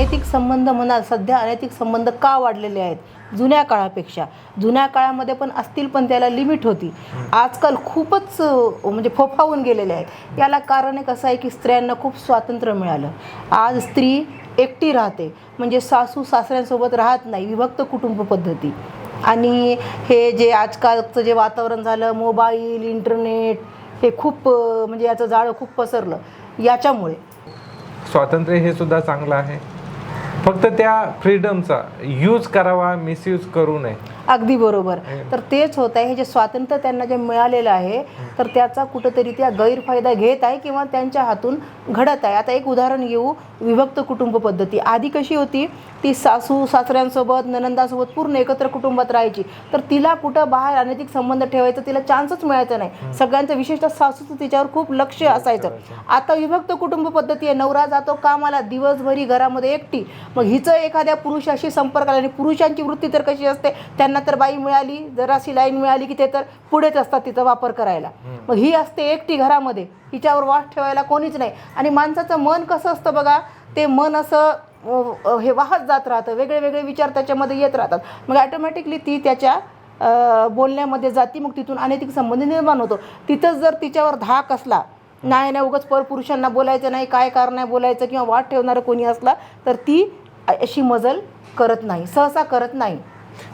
अनैतिक संबंध म्हणाल सध्या अनैतिक संबंध का वाढलेले आहेत? जुन्या काळापेक्षा. जुन्या काळामध्ये पण असतील पण त्याला लिमिट होती. आजकाल खूपच म्हणजे फोफावून गेलेले आहेत. याला कारण एक असं आहे की स्त्रियांना खूप स्वातंत्र्य मिळालं. आज स्त्री एकटी राहते. म्हणजे सासू सासऱ्यांसोबत राहत नाही. विभक्त कुटुंब पद्धती. आणि हे जे आजकालचं जे वातावरण झालं मोबाईल इंटरनेट हे खूप म्हणजे याचं जाळं खूप पसरलं. याच्यामुळे. स्वातंत्र्य हे सुद्धा चांगलं आहे. फक्त त्या फ्रीडमचा यूज करावा मिसयूज करू नये. अगदी बरोबर. तर तेच होत आहे हे जे स्वातंत्र्य त्यांना जे मिळालेलं आहे तर त्याचा कुठंतरी त्या गैरफायदा घेत आहे किंवा त्यांच्या हातून घडत आहे. आता एक उदाहरण घेऊ विभक्त कुटुंब पद्धती. आधी कशी होती? ती सासू सासऱ्यांसोबत ननंदासोबत पूर्ण एकत्र कुटुंबात राहायची. तर तिला कुठं बाहेर अनैतिक संबंध ठेवायचा तिला चान्सच मिळायचा नाही. सगळ्यांचं विशेषतः सासूचं तिच्यावर खूप लक्ष असायचं. आता विभक्त कुटुंब पद्धती आहे. नवरा जातो कामाला दिवसभरी घरामध्ये एकटी. मग हिचं एखाद्या पुरुषाशी संपर्क आला आणि पुरुषांची वृत्ती तर कशी असते? त्यांना तर बाई मिळाली जराशी लाईन मिळाली की ते तर पुढेच असतात तिचा वापर करायला. मग ही असते एकटी घरामध्ये. हिच्यावर वास ठेवायला कोणीच नाही. आणि माणसाचं मन कसं असतं बघा ते मन असं हे वाहत जात राहतं. वेगळे वेगळे विचार त्याच्यामध्ये येत राहतात. मग ॲटोमॅटिकली ती त्याच्या बोलण्यामध्ये जाती मग तिथून अनैतिक संबंध निर्माण होतो. तिथंच जर तिच्यावर धाक असला नाही नाही उगाच परपुरुषांना बोलायचं नाही काय कारण नाही बोलायचं किंवा वाट ठेवणारं कोणी असला तर ती अशी मजल करत नाही सहसा करत नाही.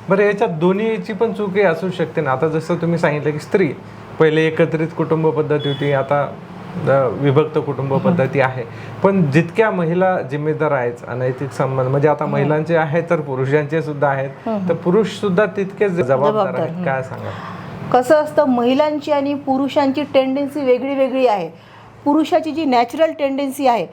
बरं याच्यात दोन्हीची पण चूक असू शकते ना. आता जसं तुम्ही सांगितलं की स्त्री पहिले एकत्रित कुटुंब पद्धती होती आता विभक्त कुटुंब पद्धती आहे. पण जितक्या महिला जिम्मेदार आहेत अनैतिक संबंध म्हणजे आता महिलांचे आहेत तर पुरुषांचे सुद्धा आहेत. तर पुरुष सुद्धा तितकेच जबाबदार आहेत काय सांगा कसं असतं महिलांची आणि पुरुषांची टेंडन्सी वेगळी वेगळी आहे. पुरुषाची जी नॅचरल टेंडन्सी आहे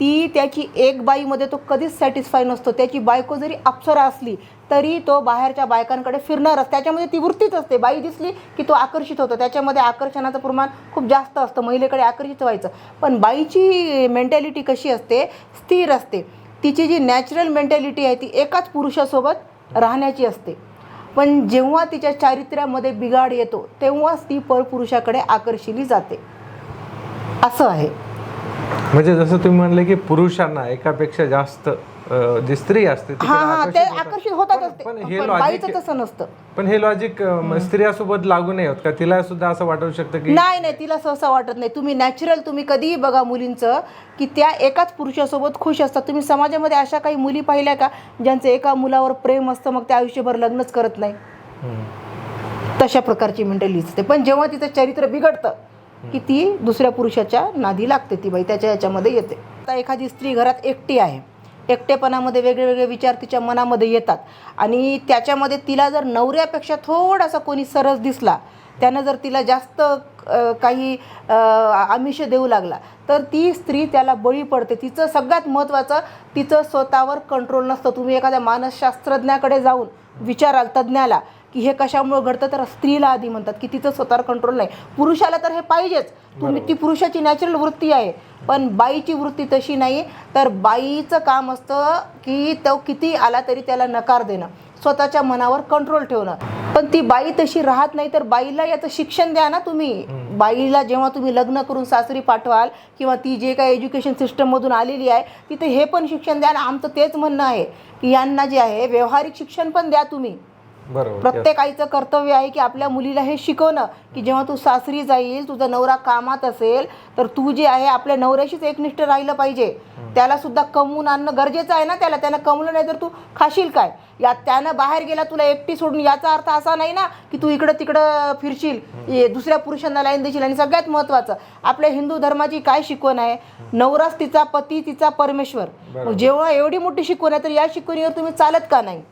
ती त्याची एक बाईमध्ये तो कधीच सॅटिस्फाय नसतो. त्याची बायको जरी अप्सरा असली तरी तो बाहेरच्या बायकांकडे फिरणारच त्याच्यामध्ये ती वृत्तीच असते. बाई दिसली की तो आकर्षित होतो. त्याच्यामध्ये आकर्षणाचं प्रमाण खूप जास्त असतं. महिलेकडे आकर्षित व्हायचं. पण बाईची मेंटॅलिटी कशी असते? स्थिर असते. तिची जी नॅचरल मेंटॅलिटी आहे ती एकाच पुरुषासोबत राहण्याची असते. पण जेव्हा तिच्या चारित्र्यामध्ये बिघाड येतो तेव्हाच ती परपुरुषाकडे आकर्षिली जाते. असं आहे. म्हणजे जसं तुम्ही म्हणले की पुरुषांना एकापेक्षा जास्त अ, जी स्त्री असते ती हा हा ते आकर्षित होतात. ते. पण हे पण बाईचं तसं नसतं. पण हे लॉजिक स्त्रियासोबत लागू नाही होत का? तिला सुद्धा असं वाटू शकतं की नाही नाही तिला सहसा वाटत नाही. तुम्ही नॅचरल तुम्ही कधीही बघा मुलींचं की त्या एकाच पुरुषासोबत खुश असतात. तुम्ही समाजामध्ये अशा काही मुली पाहिल्या का? ज्यांचं एका मुलावर प्रेम असतं मग त्या आयुष्यभर लग्नच करत नाही. तशा प्रकारची मेंटॅलिटी असते. पण जेव्हा तिचं चरित्र बिघडतं की ती दुसऱ्या पुरुषाच्या नादी लागते ती बाई त्याच्या याच्यामध्ये येते. आता एखादी स्त्री घरात एकटी आहे. एकटेपणामध्ये वेगळे वेगळे विचार तिच्या मनामध्ये येतात. आणि त्याच्यामध्ये तिला जर नवऱ्यापेक्षा थोडासा कोणी सरस दिसला त्यानं जर तिला जास्त काही आमिष देऊ लागला तर ती स्त्री त्याला बळी पडते. तिचं सगळ्यात महत्त्वाचं तिचं स्वतःवर कंट्रोल नसतं. तुम्ही एखाद्या मानसशास्त्रज्ञाकडे जाऊन विचाराल तज्ज्ञाला की हे कशामुळे घडतं? तर स्त्रीला आधी म्हणतात की तिचं स्वतःवर कंट्रोल नाही. पुरुषाला तर हे पाहिजेच. तुम्ही ती पुरुषाची नॅचरल वृत्ती आहे. पण बाईची वृत्ती तशी नाही तर बाईचं काम असतं की तो किती आला तरी त्याला नकार देणं. स्वतःच्या मनावर कंट्रोल ठेवणं. पण ती बाई तशी राहत नाही तर बाईला याचं शिक्षण द्या ना तुम्ही. बाईला जेव्हा तुम्ही लग्न करून सासरी पाठवाल किंवा ती जे काही एज्युकेशन सिस्टममधून आलेली आहे तिथे हे पण शिक्षण द्या. ना आमचं तेच म्हणणं आहे की यांना जे आहे व्यावहारिक शिक्षण पण द्या तुम्ही. बरोबर प्रत्येक आईचं कर्तव्य आहे की आपल्या मुलीला हे शिकवणं की जेव्हा तू सासरी जाईल तुझा नवरा कामात असेल तर तू जे आहे आपल्या नवऱ्याशीच एकनिष्ठ राहिलं पाहिजे. त्याला सुद्धा कमवून आणणं गरजेचं आहे ना त्याला त्यानं कमवलं नाही तर तू खाशील काय? या त्यानं बाहेर गेला तुला एकटी सोडून याचा अर्थ असा नाही ना की तू इकडं तिकडं फिरशील दुसऱ्या पुरुषांना लाईन देशील आणि सगळ्यात महत्त्वाचं आपल्या हिंदू धर्माची काय शिकवण आहे? नवराच तिचा पती तिचा परमेश्वर. जेव्हा एवढी मोठी शिकवण आहे तर या शिकवणीवर तुम्ही चालत का नाही?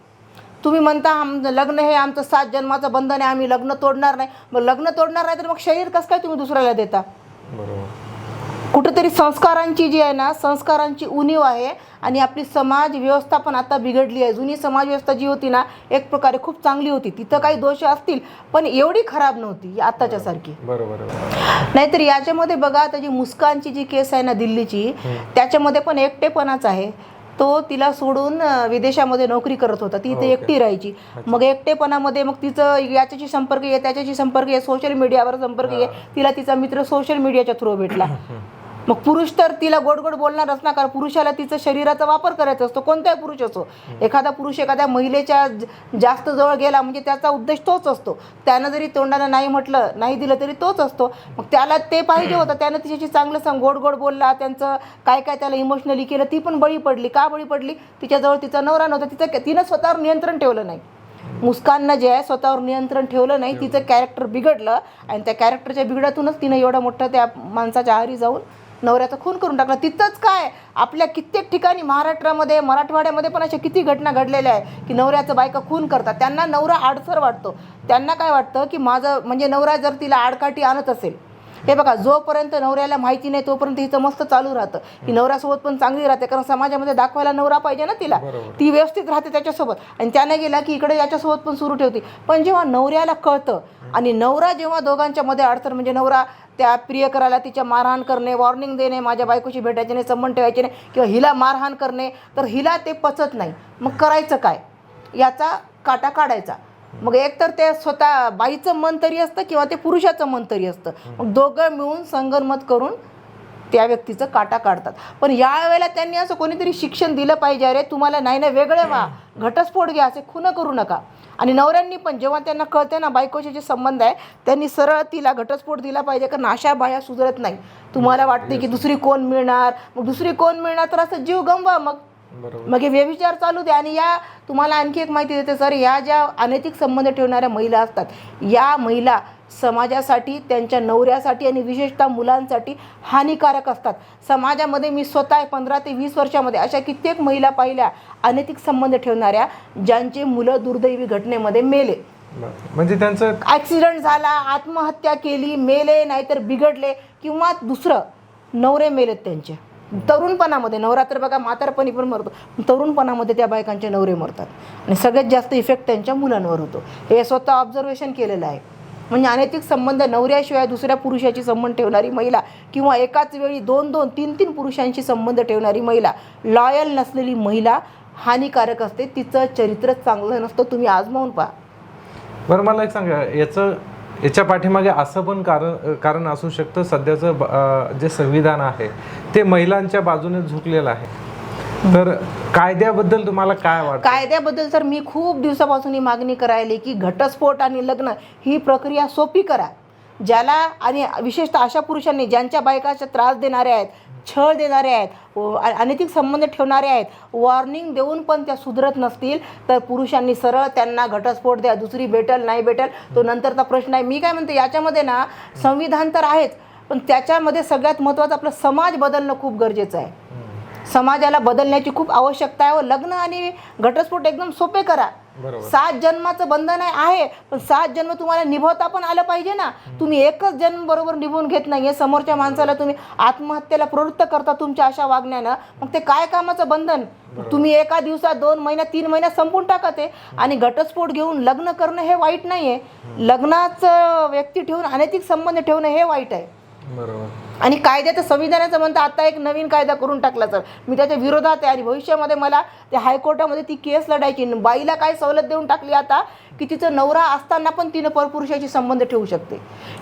तुम्ही म्हणता आम लग्न हे आमचं सात जन्माचं बंधन आहे आम्ही लग्न तोडणार नाही. मग लग्न तोडणार नाही तर मग शरीर कसं काय तुम्ही दुसऱ्याला देता? बरोबर. कुठेतरी संस्कारांची जी आहे ना संस्कारांची उणीव आहे आणि आपली समाज व्यवस्था पण आता बिघडली आहे. जुनी समाज व्यवस्था जी होती ना एक प्रकारे खूप चांगली होती. तिथं काही दोष असतील पण एवढी खराब नव्हती आत्ताच्या सारखी. बरोबर बरोबर. नाहीतर याच्यामध्ये बघा आता जी मुस्कानची जी केस आहे ना दिल्लीची त्याच्यामध्ये पण एकटेपणाच आहे. तो तिला सोडून विदेशामध्ये नोकरी करत होता. ती इथे. एकटी राहायची. मग एकटेपणामध्ये मग तिचं याच्याशी संपर्क आहे त्याच्याशी संपर्क आहे सोशल मीडियावर संपर्क आहे तिला तिचा मित्र सोशल मीडियाच्या थ्रू भेटला. मग पुरुष तर तिला गोड गोड बोलणारच ना कारण पुरुषाला तिचं शरीराचा वापर करायचा असतो. कोणताही पुरुष असो एखादा पुरुष एखाद्या महिलेच्या जास्त जवळ गेला म्हणजे त्याचा उद्देश तोच असतो. त्यानं जरी तोंडानं नाही म्हटलं नाही दिलं तरी तोच असतो. मग त्याला ते पाहिजे होतं. त्यानं तिच्याशी चांगलं सांग गोड गोड बोलला त्यांचं काय काय त्याला इमोशनली केलं ती पण बळी पडली. का बळी पडली? तिच्याजवळ तिचा नवरा नव्हता तिचं तिनं स्वतःवर नियंत्रण ठेवलं नाही. मुस्काननं जे आहे स्वतःवर नियंत्रण ठेवलं नाही. तिचं कॅरेक्टर बिघडलं आणि त्या कॅरेक्टरच्या बिघडातूनच तिनं एवढं मोठं त्या माणसाच्या आहारी जाऊन नवऱ्याचा खून करून टाकला. तिथंच काय? आपल्या कित्येक ठिकाणी महाराष्ट्रामध्ये मराठवाड्यामध्ये पण अशा किती घटना घडलेल्या आहे की नवऱ्याचं बायका खून करतात. त्यांना नवरा आडसर वाटतो. त्यांना काय वाटतं की माझं म्हणजे नवरा जर तिला आडकाठी आणत असेल हे बघा जोपर्यंत नवऱ्याला माहिती नाही तोपर्यंत हिचं मस्त चालू राहतं. की नवऱ्यासोबत पण चांगली राहते कारण समाजामध्ये दाखवायला नवरा पाहिजे ना तिला. ती व्यवस्थित राहते त्याच्यासोबत. आणि त्याने गेला की इकडे याच्यासोबत पण सुरू ठेवते. पण जेव्हा नवऱ्याला कळतं आणि नवरा जेव्हा दोघांच्या मध्ये अडचण म्हणजे नवरा त्या प्रियकराला तिच्या मारहाण करणे वॉर्निंग देणे माझ्या बायकोशी भेटायचे नाही संबंध ठेवायचे नाही किंवा हिला मारहाण करणे तर हिला ते पचत नाही. मग करायचं काय? याचा काटा काढायचा. मग एकतर ते स्वतः बाईचं मन तरी असतं किंवा ते पुरुषाचं मन तरी असतं. मग दोघं मिळून संगनमत करून त्या व्यक्तीचं काटा काढतात. पण या वेळेला त्यांनी असं कोणीतरी शिक्षण दिलं पाहिजे अरे तुम्हाला नाही ना वेगळे व्हा. घटस्फोट घ्या असे खुनं करू नका. आणि नवऱ्यांनी पण जेव्हा त्यांना कळते ना बायकोचे जे संबंध आहे त्यांनी सरळ तिला घटस्फोट दिला पाहिजे कारण अशा बाया सुधरत नाही. तुम्हाला वाटते की दुसरी कोण मिळणार? मग दुसरी कोण मिळणार? तर असं जीव गमवा मग. मग हे व्यभिचार चालू द्या आणि या तुम्हाला आणखी एक माहिती देते सर या ज्या अनैतिक संबंध ठेवणाऱ्या महिला असतात या महिला समाजासाठी त्यांच्या नवऱ्यासाठी आणि विशेषतः मुलांसाठी हानिकारक असतात. समाजामध्ये मी स्वतः पंधरा ते वीस वर्षामध्ये अशा कित्येक महिला पाहिल्या अनैतिक संबंध ठेवणाऱ्या ज्यांचे मुलं दुर्दैवी घटनेमध्ये मेले. म्हणजे त्यांचं ॲक्सिडेंट झाला आत्महत्या केली मेले नाहीतर बिघडले किंवा दुसरं नवरे मेलेत त्यांचे. तरुणपणामध्ये नवरात्र बघा म्हातारपणी पण मरतो. तरुणपणामध्ये त्या बायकांचे नवरे मरतात. आणि सगळ्यात जास्त इफेक्ट त्यांच्या मुलांवर होतो. हे स्वतः ऑब्झर्वेशन केलेलं आहे. म्हणजे अनैतिक संबंध नवऱ्याशिवाय दुसऱ्या पुरुषाची संबंध ठेवणारी महिला किंवा एकाच वेळी दोन दोन तीन तीन पुरुषांशी संबंध ठेवणारी महिला लॉयल नसलेली महिला हानिकारक असते. तिचं चरित्रच चांगलं नसतं. तुम्ही आजमावून पहा. बरं मला एक सांगा. याचं याच्या पाठीमागे असं पण कारण कारण असू शकतं सध्याचं ब- जे संविधान आहे ते महिलांच्या बाजूने झुकलेलं आहे. तर कायद्याबद्दल तुम्हाला काय वाटतं? कायद्याबद्दल तर मी खूप दिवसापासून ही मागणी करायली की घटस्फोट आणि लग्न ही प्रक्रिया सोपी करा. ज्याला आणि विशेषतः अशा पुरुषांनी ज्यांच्या बायकाचा त्रास देणारे आहेत छळ देणारे आहेत. अनैतिक संबंध ठेवणारे आहेत. वॉर्निंग देऊन पण त्या सुधरत नसतील. तर पुरुषांनी सरळ त्यांना घटस्फोट द्या. दुसरी भेटल नाही भेटल तो नंतरचा प्रश्न आहे. मी काय म्हणते याच्यामध्ये ना संविधान तर आहेच. पण त्याच्यामध्ये सगळ्यात महत्त्वाचं आपलं समाज बदलणं खूप गरजेचं आहे. समाजाला बदलण्याची खूप आवश्यकता आहे. व लग्न आणि घटस्फोट एकदम सोपे करा. सात जन्माचं बंधन आहे पण सात जन्म तुम्हाला निभवता पण आलं पाहिजे ना. तुम्ही एकच जन्म बरोबर निभवून घेत नाहीये समोरच्या माणसाला तुम्ही आत्महत्येला प्रवृत्त करता तुमच्या अशा वागण्यानं. मग ते काय कामाचं बंधन? तुम्ही एका दिवसात दोन महिन्यात तीन महिन्यात संपून टाका ते. आणि घटस्फोट घेऊन लग्न करणं हे वाईट नाहीये. लग्नाचं व्यक्ती ठेवून अनैतिक संबंध ठेवणं हे वाईट आहे. बरोबर. आणि कायद्याचं संविधानाचं म्हणतं आता एक नवीन कायदा करून टाकला सर. मी त्याच्या विरोधात आहे आणि भविष्यामध्ये मला त्या हायकोर्टामध्ये ती केस लढायची बाईला काय सवलत देऊन टाकली आता की तिचं नवरा असताना पण तिनं परपुरुषाची संबंध ठेवू शकते.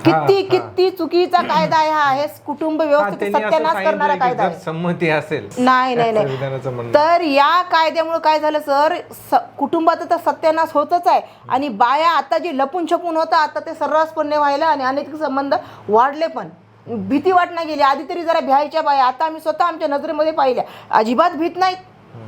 किती. किती चुकीचा कायदा आहे हा हे कुटुंब व्यवस्थित सत्यानाश करणारा कायदा आहे. संमती असेल नाही नाही नाही. तर या कायद्यामुळे काय झालं सर? कुटुंबाचा तर सत्यानाश होतच आहे. आणि बाया आता जे लपून छपून होतं आता ते सर्रासपणे व्हायला आणि अनैतिक संबंध वाढले पण. भीती वाटणं गेली. आधी तरी जरा भ्यायच्या बाया. आता आम्ही स्वतः आमच्या नजरेमध्ये पाहिल्या. अजिबात भीत नाहीत.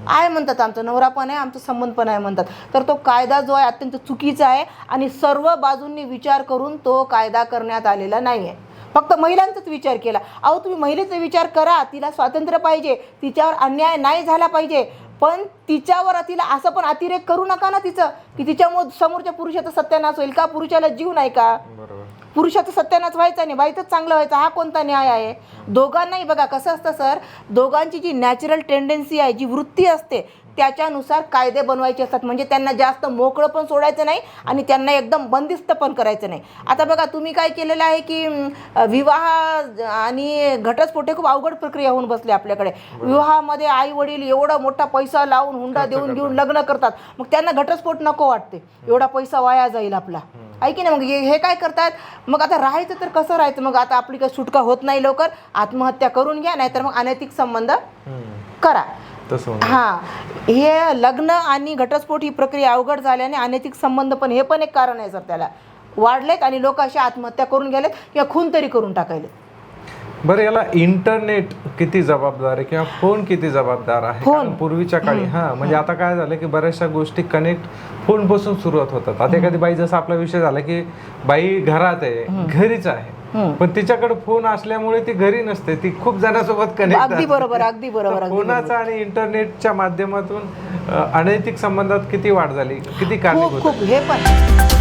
आहे म्हणतात आमचा. नवरा पण आहे आमचा संबंध पण आहे म्हणतात. तर तो कायदा जो आहे अत्यंत चुकीचा आहे आणि सर्व बाजूंनी विचार करून तो कायदा करण्यात आलेला नाही आहे फक्त महिलांचाच विचार केला. अहो तुम्ही महिलेचा विचार करा. तिला स्वातंत्र्य पाहिजे. तिच्यावर अन्याय नाही झाला पाहिजे. पण तिच्यावर तिला असं पण अतिरेक करू नका ना तिचं. की तिच्यामुळे समोरच्या पुरुषाचा सत्यानाश होईल. का पुरुषाला जीव नाही का? बरोबर. पुरुषाचं सत्यानाश व्हायचा नाही बाईचंच चांगलं व्हायचं हा कोणता न्याय आहे? दोघांनाही बघा कसं असतं सर दोघांची जी नॅचरल टेंडन्सी आहे जी वृत्ती असते त्याच्यानुसार कायदे बनवायचे असतात. म्हणजे त्यांना जास्त मोकळं पण सोडायचं नाही आणि त्यांना एकदम बंदिस्त पण करायचं नाही. आता बघा तुम्ही काय केलेलं आहे की विवाह आणि घटस्फोट हे खूप अवघड प्रक्रिया होऊन बसली आपल्याकडे. विवाहामध्ये आई वडील एवढा मोठा पैसा लावून हुंडा देऊन घेऊन लग्न करतात. मग त्यांना घटस्फोट नको वाटते. एवढा पैसा वाया जाईल आपला. आहे की नाही मग हे काय करतात? मग आता राहायचं तर कसं राहायचं? मग आता आपली काही सुटका होत नाही लवकर आत्महत्या करून घ्या नाहीतर मग अनैतिक संबंध. करा. हां. हे लग्न आणि घटस्फोट ही प्रक्रिया अवघड झाल्याने अनैतिक संबंध पण हे पण एक कारण आहे सर त्याला. वाढलेत आणि लोक अशी आत्महत्या करून गेलेत किंवा खून तरी करून टाकायले बरं याला इंटरनेट किती जबाबदार आहे किंवा फोन किती जबाबदार आहे? फोन. कारण पूर्वीच्या काळी हा म्हणजे आता काय झालं की बऱ्याचशा गोष्टी कनेक्ट फोनपासून सुरुवात होतात. आता एखादी बाई जसा आपला विषय झाला की बाई घरात आहे घरीच आहे. पण तिच्याकडे फोन असल्यामुळे ती घरी नसते ती खूप जणांसोबत कनेक्ट अगदी बरोबर अगदी बरोबर अगदी फोनाचा आणि इंटरनेटच्या माध्यमातून अ, अनैतिक संबंधात किती वाढ झाली किती खूप कारणीभूत खूप हे पण.